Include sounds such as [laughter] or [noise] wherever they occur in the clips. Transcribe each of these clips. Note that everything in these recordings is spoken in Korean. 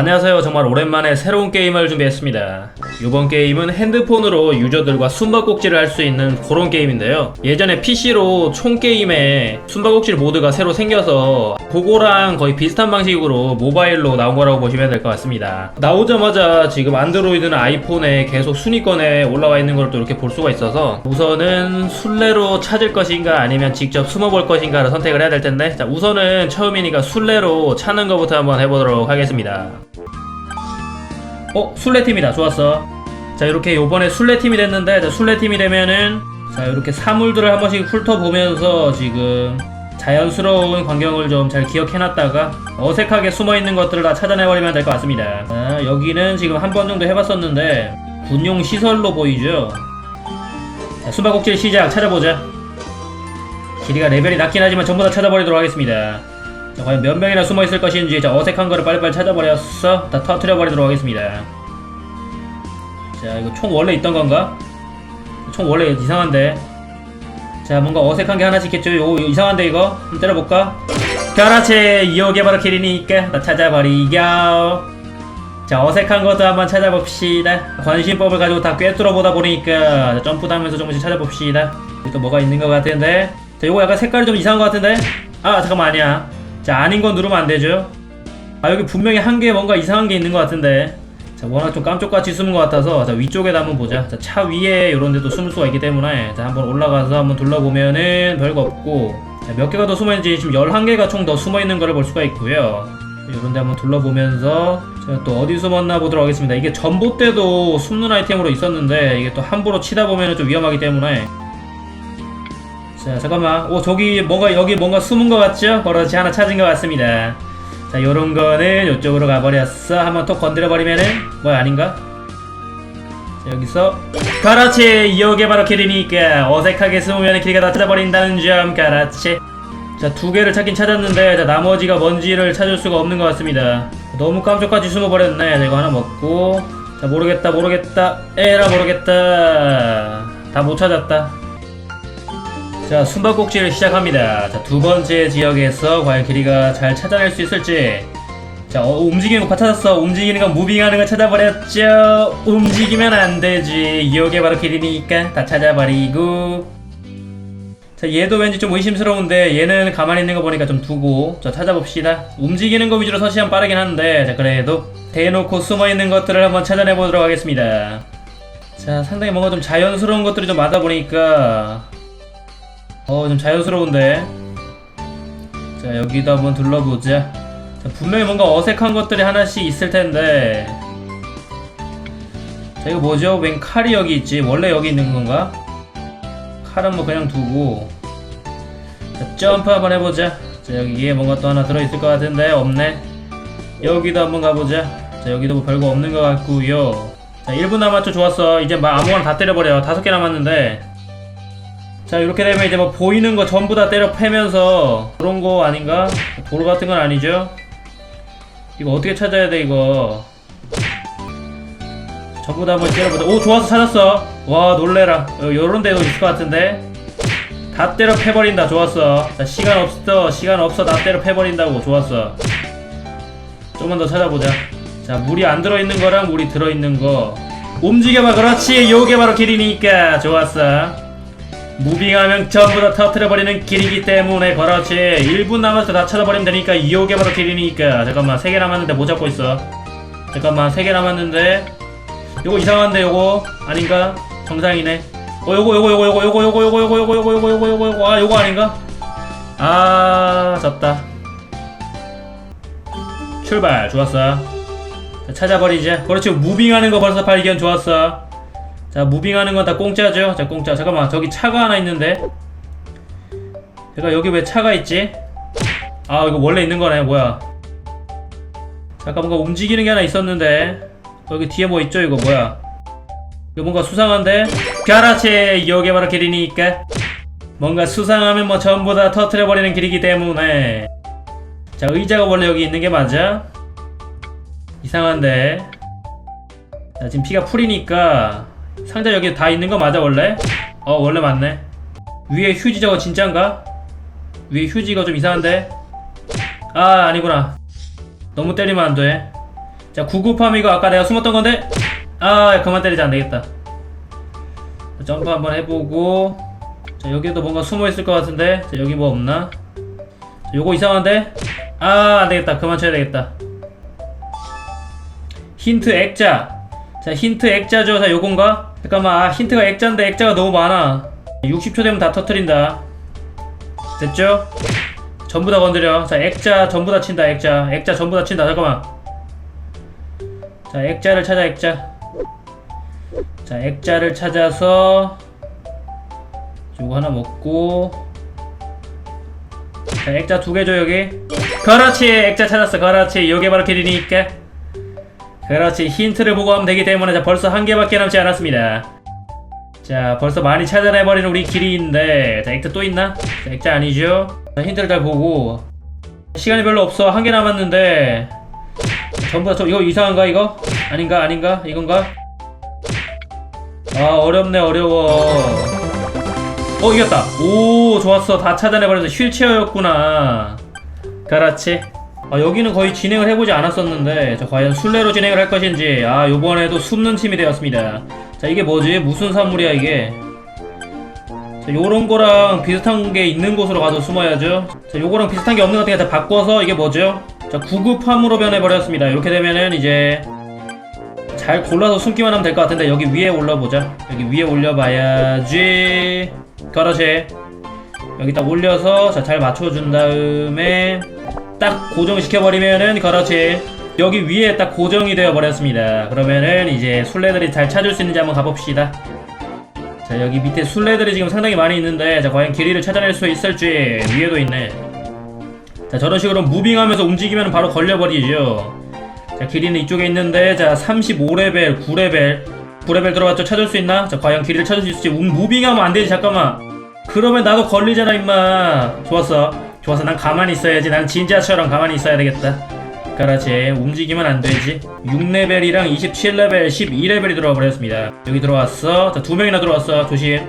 안녕하세요. 정말 오랜만에 새로운 게임을 준비했습니다. 이번 게임은 핸드폰으로 유저들과 숨바꼭질을 할 수 있는 그런 게임인데요. 예전에 PC로 총 게임에 숨바꼭질 모드가 새로 생겨서 그거랑 거의 비슷한 방식으로 모바일로 나온 거라고 보시면 될 것 같습니다. 나오자마자 지금 안드로이드나 아이폰에 계속 순위권에 올라와 있는 걸 또 이렇게 볼 수가 있어서 우선은 술래로 찾을 것인가 아니면 직접 숨어볼 것인가를 선택을 해야 될 텐데 자 우선은 처음이니까 술래로 찾는 것부터 한번 해보도록 하겠습니다. 어 술래팀이다. 좋았어. 자 이렇게 요번에 술래팀이 됐는데 자, 술래팀이 되면은 자 이렇게 사물들을 한 번씩 훑어보면서 지금 자연스러운 광경을 좀 잘 기억해놨다가 어색하게 숨어있는 것들을 다 찾아내버리면 될 것 같습니다. 자, 여기는 지금 한 번 정도 해봤었는데 군용 시설로 보이죠? 자, 숨바꼭질 시작. 찾아보자. 길이가 레벨이 낮긴 하지만 전부 다 찾아버리도록 하겠습니다 자, 과연 몇 명이나 숨어 있을 것인지 자, 어색한 거를 빨리빨리 찾아버렸어. 다 터트려 버리도록 하겠습니다. 자, 이거 총 원래 있던 건가? 총 원래 이상한데. 자, 뭔가 어색한 게 하나씩 있겠죠? 요, 요 이상한데 이거? 한번 때려볼까? 그렇지! 이게 바로 길이니까 다 찾아버리겨. 자, 어색한 것도 한번 찾아봅시다. 관심법을 가지고 다 꿰뚫어 보다 보니까 자, 점프도 하면서 조금씩 찾아봅시다. 또 뭐가 있는 것 같은데? 자, 요거 약간 색깔이 좀 이상한 것 같은데? 아, 잠깐만, 아니야. 자, 아닌 건 누르면 안 되죠. 아, 여기 분명히 한 개 뭔가 이상한 게 있는 것 같은데. 자, 워낙 좀 깜쪽같이 숨은 것 같아서, 자, 위쪽에다 한번 보자. 자, 차 위에 이런 데도 숨을 수가 있기 때문에, 자, 한번 올라가서 한번 둘러보면은 별거 없고, 자, 몇 개가 더 숨어있는지 지금 11개가 총 더 숨어있는 거를 볼 수가 있고요. 이런 데 한번 둘러보면서, 제가 또 어디 숨었나 보도록 하겠습니다. 이게 전봇대도 숨는 아이템으로 있었는데, 이게 또 함부로 치다 보면은 좀 위험하기 때문에, 자 잠깐만. 오 저기 뭔가 여기 뭔가 숨은 것 같죠? 그렇지 하나 찾은 것 같습니다. 자 요런 거는 요쪽으로 가버렸어. 한번 톡 건드려버리면은 뭐야 아닌가? 자 여기서. 그렇지 요게 바로 길이니까 어색하게 숨으면 길이가 다 찾아버린다는 점 그렇지 자두 개를 찾긴 찾았는데 자, 나머지가 뭔지를 찾을 수가 없는 것 같습니다. 너무 깜짝같이 숨어버렸네. 자, 이거 하나 먹고. 자 모르겠다 모르겠다. 에라 모르겠다. 다 못 찾았다 자, 숨바꼭질을 시작합니다. 자, 두 번째 지역에서 과연 길이가 잘 찾아낼 수 있을지. 자, 어, 움직이는 거 찾았어. 움직이는 거 무빙하는 거 찾아버렸죠. 움직이면 안 되지. 이게 바로 길이니까 다 찾아버리고. 자, 얘도 왠지 좀 의심스러운데 얘는 가만히 있는 거 보니까 좀 두고 자, 찾아봅시다. 움직이는 거 위주로 서시면 빠르긴 한데 자, 그래도 대놓고 숨어 있는 것들을 한번 찾아내 보도록 하겠습니다. 자, 상당히 뭔가 좀 자연스러운 것들이 좀 많다 보니까 어, 좀 자연스러운데. 자, 여기도 한번 둘러보자. 자, 분명히 뭔가 어색한 것들이 하나씩 있을 텐데. 자, 이거 뭐죠? 웬 칼이 여기 있지? 원래 여기 있는 건가? 칼은 뭐 그냥 두고. 자, 점프 한번 해보자. 자, 여기에 뭔가 또 하나 들어있을 것 같은데, 없네. 여기도 한번 가보자. 자, 여기도 뭐 별거 없는 것 같고요 자, 1분 남았죠? 좋았어. 이제 막 아무거나 다 때려버려. 다섯 개 남았는데. 자 이렇게 되면 이제 뭐 보이는 거 전부 다 때려 패면서 그런 거 아닌가? 도로 같은 건 아니죠? 이거 어떻게 찾아야 돼 이거? 전부 다 한번 때려보자. 오 좋았어 찾았어. 와 놀래라. 어, 요런 데도 있을 것 같은데? 다 때려 패버린다. 좋았어. 자 시간 없어. 시간 없어. 다 때려 패버린다고. 좋았어. 좀만 더 찾아보자. 자 물이 안 들어있는 거랑 물이 들어있는 거. 움직여봐. 그렇지. 요게 바로 길이니까. 좋았어 무빙하면 전부 다 터트려버리는 길이기 때문에 그렇지 1분 남았을 때다 찾아버리면 되니까 이게 바로 길이니까 잠깐만 3개 남았는데 못 잡고 있어 잠깐만 3개 남았는데 요거 이상한데 요거 아닌가? 정상이네 어 요거 요거 요거 요거 요거 요거 요거 요거 요거 요거 요거 요거 요거 아 요거 아닌가? 아 졌다 출발 좋았어 자, 찾아버리자 그렇지 무빙하는 거 벌써 발견 좋았어 자 무빙하는 건 다 공짜죠? 자 공짜. 잠깐만. 저기 차가 하나 있는데. 내가 여기 왜 차가 있지? 아 이거 원래 있는 거네. 뭐야? 잠깐 뭔가 움직이는 게 하나 있었는데. 여기 뒤에 뭐 있죠? 이거 뭐야? 이거 뭔가 수상한데? 가라치 여기 바로 길이니까. 뭔가 수상하면 뭐 전부 다 터트려 버리는 길이기 때문에. 자 의자가 원래 여기 있는 게 맞아? 이상한데. 자 지금 피가 풀이니까 상자 여기 다 있는 거 맞아 원래? 어 원래 맞네. 위에 휴지 저거 진짠가? 위에 휴지가 좀 이상한데? 아 아니구나. 너무 때리면 안돼. 자 구급함 이거 아까 내가 숨었던 건데? 아 그만 때리지 안 되겠다. 자, 점프 한번 해보고. 자 여기도 뭔가 숨어 있을 것 같은데? 자 여기 뭐 없나? 자, 요거 이상한데? 아 안되겠다. 그만 쳐야 되겠다. 힌트 액자 자 힌트 액자죠. 자 요건가? 잠깐만. 아 힌트가 액자인데 액자가 너무 많아. 60초 되면 다 터트린다. 됐죠? 전부 다 건드려. 자 액자 전부 다 친다 액자. 액자 전부 다 친다. 잠깐만. 자 액자를 찾아 액자. 자 액자를 찾아서 요거 하나 먹고. 자 액자 두 개줘 여기. 그렇지! 액자 찾았어. 그렇지! 요게 바로 길이니까 그렇지. 힌트를 보고 하면 되기 때문에 자 벌써 한 개밖에 남지 않았습니다. 자 벌써 많이 찾아내버린 우리 길이인데 자 액자 또 있나? 자, 액자 아니죠? 자, 힌트를 잘 보고. 시간이 별로 없어. 한 개 남았는데. 전부 다 저, 이거 이상한가 이거? 아닌가 아닌가? 이건가? 아 어렵네 어려워. 어 이겼다. 오 좋았어. 다 찾아내버려서 휠체어였구나. 그렇지 아 여기는 거의 진행을 해보지 않았었는데 자 과연 술래로 진행을 할 것인지 아 요번에도 숨는 팀이 되었습니다. 자 이게 뭐지? 무슨 산물이야 이게? 자 요런 거랑 비슷한 게 있는 곳으로 가서 숨어야죠. 자 요거랑 비슷한 게 없는 것 같으니까 다 바꿔서 이게 뭐죠? 자 구급함으로 변해버렸습니다. 이렇게 되면은 이제 잘 골라서 숨기만 하면 될 것 같은데 여기 위에 올려보자. 여기 위에 올려봐야지. 그렇지. 여기 딱 올려서 자 잘 맞춰준 다음에 딱 고정시켜버리면은 그렇지. 여기 위에 딱 고정이 되어 버렸습니다. 그러면은 이제 술래들이 잘 찾을 수 있는지 한번 가봅시다. 자 여기 밑에 술래들이 지금 상당히 많이 있는데 자 과연 길이를 찾아낼 수 있을지 위에도 있네. 자 저런 식으로 무빙하면서 움직이면 바로 걸려버리죠. 자 길이는 이쪽에 있는데 자 35레벨 9레벨 9레벨 들어갔죠? 찾을 수 있나? 자 과연 길이를 찾을 수 있을지 움- 무빙하면 안 되지 잠깐만. 그러면 나도 걸리잖아 임마. 좋았어 좋았어 난 가만히 있어야지. 난 진짜처럼 가만히 있어야 되겠다. 그렇지. 움직이면 안 되지. 6레벨이랑 27레벨 12레벨이 들어와 버렸습니다. 여기 들어왔어. 자 두 명이나 들어왔어. 조심.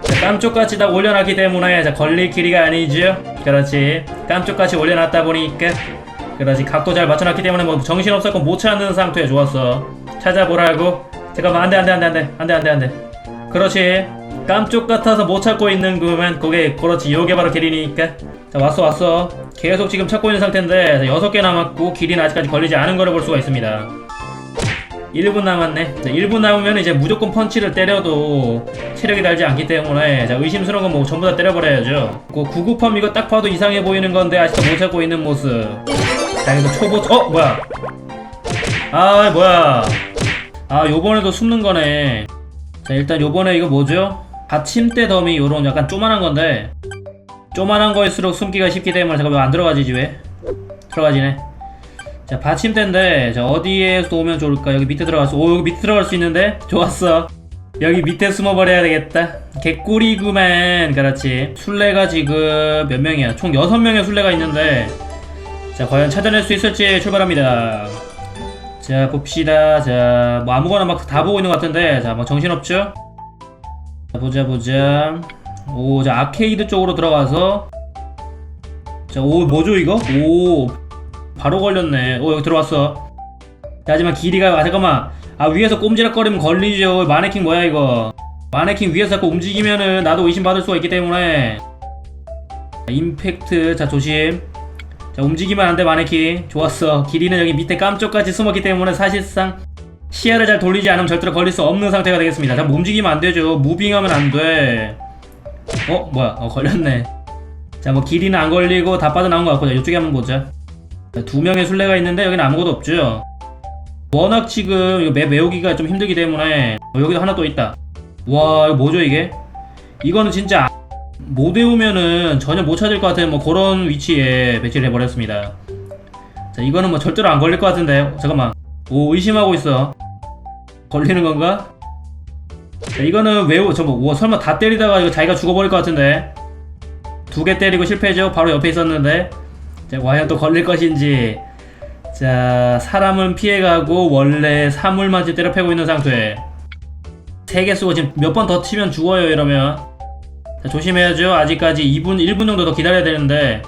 자, 깜쪽같이 다 올려놨기 때문에 자 걸릴 길이가 아니죠. 그렇지. 깜쪽같이 올려놨다 보니까. 그렇지. 각도 잘 맞춰놨기 때문에 뭐 정신없었고 못 찾는 상태에 좋았어. 찾아보라고. 잠깐만 안돼 안돼 안돼 안돼. 안돼 안돼 안돼. 그렇지 깜쪽 같아서 못 찾고 있는 그면 그게 그렇지 요게 바로 길이니까. 자 왔어 왔어. 계속 지금 찾고 있는 상태인데 6개 남았고 길이는 아직까지 걸리지 않은 거를 볼 수가 있습니다. 1분 남았네. 자, 1분 남으면 이제 무조건 펀치를 때려도 체력이 달지 않기 때문에 자, 의심스러운 건 뭐 전부 다 때려버려야죠. 그 구급함 이거 딱 봐도 이상해 보이는 건데 아직도 못 찾고 있는 모습. 자 이거 초보 어 뭐야? 아 뭐야? 아 요번에도 숨는 거네. 자 일단 요번에 이거 뭐죠? 받침대 더미 요런 약간 쪼만한 건데. 쪼만한 거일수록 숨기가 쉽기 때문에 잠깐 왜안 들어가지지 왜? 들어가지네. 자 받침대인데 자 어디에 놓으면 좋을까? 여기 밑에 들어가서 오 여기 밑에 들어갈 수 있는데? 좋았어. 여기 밑에 숨어버려야 되겠다. 개꿀이구만. 그렇지. 술래가 지금 몇 명이야? 총 6명의 술래가 있는데. 자 과연 찾아낼 수 있을지 출발합니다. 자 봅시다. 자 뭐 아무거나 막 다 보고 있는 것 같은데. 자 뭐 정신없죠? 자 보자 보자. 오 자 아케이드 쪽으로 들어가서. 자오 뭐죠 이거? 오 바로 걸렸네. 오 여기 들어왔어. 자, 하지만 길이가 아 잠깐만. 아 위에서 꼼지락거리면 걸리죠. 마네킹 뭐야 이거? 마네킹 위에서 자꾸 움직이면은 나도 의심받을 수가 있기 때문에. 자, 임팩트. 자 조심. 자 움직이면 안 돼 마네킹. 좋았어. 길이는 여기 밑에 깜쪽같이 숨었기 때문에 사실상 시야를 잘 돌리지 않으면 절대로 걸릴 수 없는 상태가 되겠습니다. 자 움직이면 안 되죠. 무빙하면 안돼. 어 뭐야? 어 걸렸네. 자 뭐 길이는 안 걸리고 다 빠져나온 것 같고 자 이쪽에 한번 보자. 자, 두 명의 술래가 있는데 여기는 아무것도 없죠. 워낙 지금 이거 맵 외우기가 좀 힘들기 때문에 어, 여기도 하나 또 있다. 와 이거 뭐죠 이게? 이거는 진짜 못 외우면은 전혀 못 찾을 것 같은 뭐 그런 위치에 배치를 해버렸습니다. 자, 이거는 뭐 절대로 안 걸릴 것 같은데. 잠깐만. 오, 의심하고 있어. 걸리는 건가? 자, 이거는 외우, 저 뭐, 우와, 설마 다 때리다가 이거 자기가 죽어버릴 것 같은데. 두 개 때리고 실패죠. 바로 옆에 있었는데. 자, 과연 또 걸릴 것인지. 자, 사람은 피해가고 원래 사물만 때려 패고 있는 상태. 세 개 쓰고 지금 몇 번 더 치면 죽어요, 이러면. 자, 조심해야죠. 아직까지 2분, 1분 정도 더 기다려야 되는데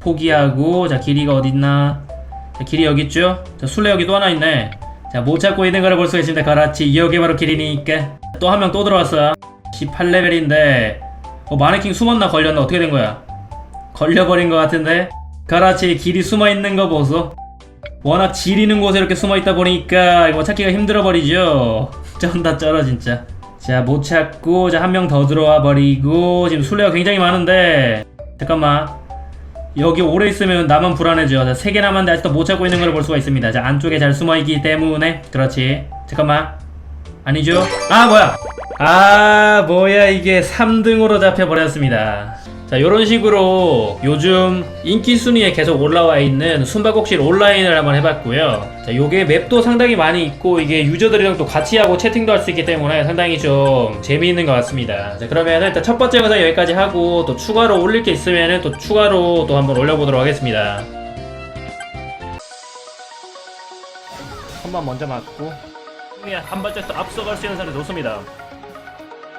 포기하고 자 길이가 어딨나? 자, 자, 길이 여기 있죠? 자, 술래 여기 또 하나 있네. 자, 못 찾고 있는 거를 볼 수가 있습니다. 가라치. 이게 바로 길이니까. 또 한 명 또 들어왔어. 18레벨인데, 어, 마네킹 숨었나 걸렸나? 어떻게 된 거야? 걸려버린 것 같은데? 가라치 길이 숨어 있는 거 보소. 워낙 지리는 곳에 이렇게 숨어 있다 보니까 이거 찾기가 힘들어 버리죠. [laughs] 쩐다 쩔어 진짜. 자 못 찾고 자 한 명 더 들어와 버리고 지금 술래가 굉장히 많은데 잠깐만 여기 오래 있으면 나만 불안해져. 자, 세개 남았는데 아직도 못 찾고 있는 걸 볼 수가 있습니다. 자 안쪽에 잘 숨어 있기 때문에 그렇지. 잠깐만 아니죠? 아 뭐야? 아 뭐야 이게 3등으로 잡혀버렸습니다. 자 요런 식으로 요즘 인기 순위에 계속 올라와 있는 숨바꼭질 온라인을 한번 해봤고요. 자 요게 맵도 상당히 많이 있고 이게 유저들이랑 또 같이 하고 채팅도 할 수 있기 때문에 상당히 좀 재미있는 것 같습니다. 자 그러면은 일단 첫 번째 영상 여기까지 하고 또 추가로 올릴 게 있으면은 또 추가로 또 한번 올려보도록 하겠습니다. 한 번 먼저 맞고 한 발짝 더 앞서갈 수 있는 사람이 놓습니다.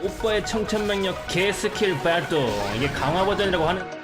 오빠의 청천명력 개스킬 발동. 이게 강화 버전이라고 하는